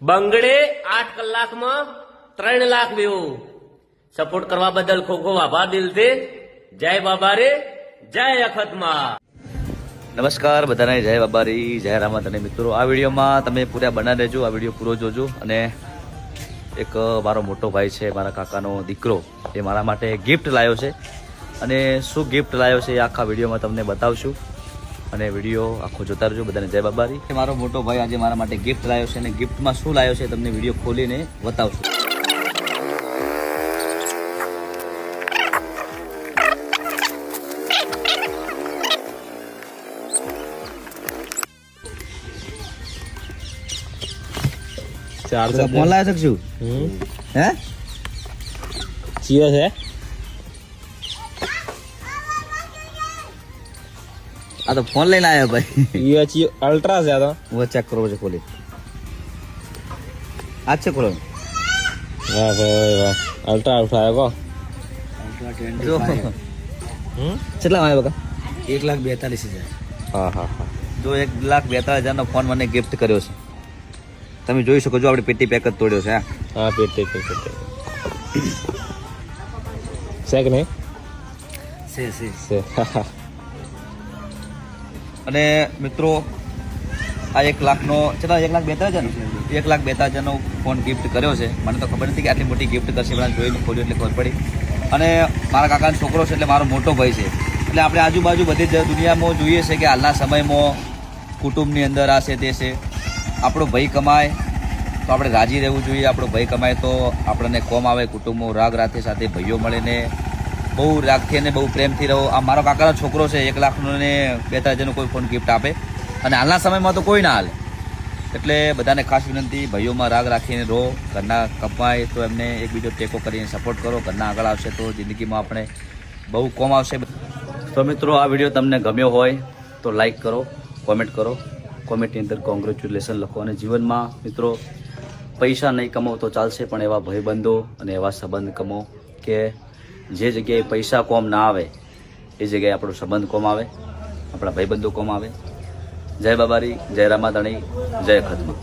બંગડે આઠ કલાકમાં ત્રણ લાખ વ્યૂ. સપોર્ટ કરવા બદલ ખૂબ ખૂબ આભાર દિલથી. જય બાબા રે જય અખતમાં. નમસ્કાર બધાને, જય બાબારી, જય રામત અને મિત્રો, આ વિડીયોમાં તમે પૂરા બના રહેજો, આ વીડિયો પૂરો જોજો. અને એક મારો મોટો ભાઈ છે, મારા કાકાનો દીકરો, એ મારા માટે ગિફ્ટ લાવ્યો છે. અને શું ગિફ્ટ લાવ્યો છે એ આખા વિડીયોમાં તમને બતાવશું. અને વીડિયો આખો જોતા રહેજો બધાને. જય બાબારી. મારો મોટો ભાઈ આજે મારા માટે ગિફ્ટ લાવ્યો છે અને ગિફ્ટમાં શું લાવ્યો છે તમને વીડિયો ખોલીને બતાવશું. ચાર ફોન લાવી શકશું હે? ચિયો છે? આ તો ફોન લઈને આવ્યો ભાઈ. યો ચિયો અલ્ટ્રા છે આ તો. હું ચેક કરવો પછી ખોલી. આ છે ખોલો વાહ ભાઈ વાહ અલ્ટ્રા ઉઠાયો કો જો. હમ? કેટલા આવ્યો બકા? એક લાખ બેતાલીસ હજાર. હા હા હા. જો એક લાખ બેતાલીસ હજારનો ફોન મને ગિફ્ટ કર્યો છે. તમે જોઈ શકો છો આપણે પેટી પેક જ તોડ્યો છે હા. હા પેક પેટે. છે કે નહીં? છે છે. છે હા હા. અને મિત્રો, આ એક લાખનો કેટલા એક લાખ બેતા હજાર એક લાખ બેતા હજારનો ફોન ગિફ્ટ કર્યો છે. મને તો ખબર નથી કે આટલી મોટી ગિફ્ટ કરશે મને જોઈને ખોલ્યું એટલે ખબર પડી. અને મારા કાકાનો છોકરો છે એટલે મારો મોટો ભાઈ છે. એટલે આપણે આજુબાજુ બધી જ દુનિયામાં જોઈએ છે કે હાલના સમયમાં કુટુંબની અંદર આ છે તે છે. આપણો ભાઈ કમાય, તો આપણે રાજી રહેવું જોઈએ. આપણો ભાઈ કમાય તો આપણને કોમ આવે, કુટુંબમાં રાગ, રાતે સાથે ભાઈઓ મળીને બહુ રાગથી અને બહુ પ્રેમથી રહો. આ મારો કાકાનો છોકરો છે, એક લાખનો ને બેતાલીસ હજારનો કોઈ ફોન ગિફ્ટ આપે. અને હાલના સમયમાં તો કોઈ ના હાલે. એટલે બધાને ખાસ વિનંતી, ભાઈઓમાં રાગ રાખીને રહો. ઘરના કપાય તો એમને એકબીજો ટેકો કરીને સપોર્ટ કરો. ઘરના આગળ આવશે તો જિંદગીમાં આપણે બહુ કોમ આવશે. તો મિત્રો, આ વીડિયો તમને ગમ્યો હોય તો લાઈક કરો કોમેન્ટ કરો. કોમેન્ટની અંદર કોંગ્રેચ્યુલેશન લખો. અને જીવનમાં મિત્રો, પૈસા નહીં કમાવો તો ચાલશે, પણ એવા ભાઈબંધો અને એવા સંબંધ કમો કે જે જગ્યાએ પૈસા કોમ ના આવે, એ જગ્યાએ આપણો સંબંધ કોમ આવે, આપણા ભાઈબંધો કોમ આવે. જય બાબારી, જય રામાતાણી, જય ખતમા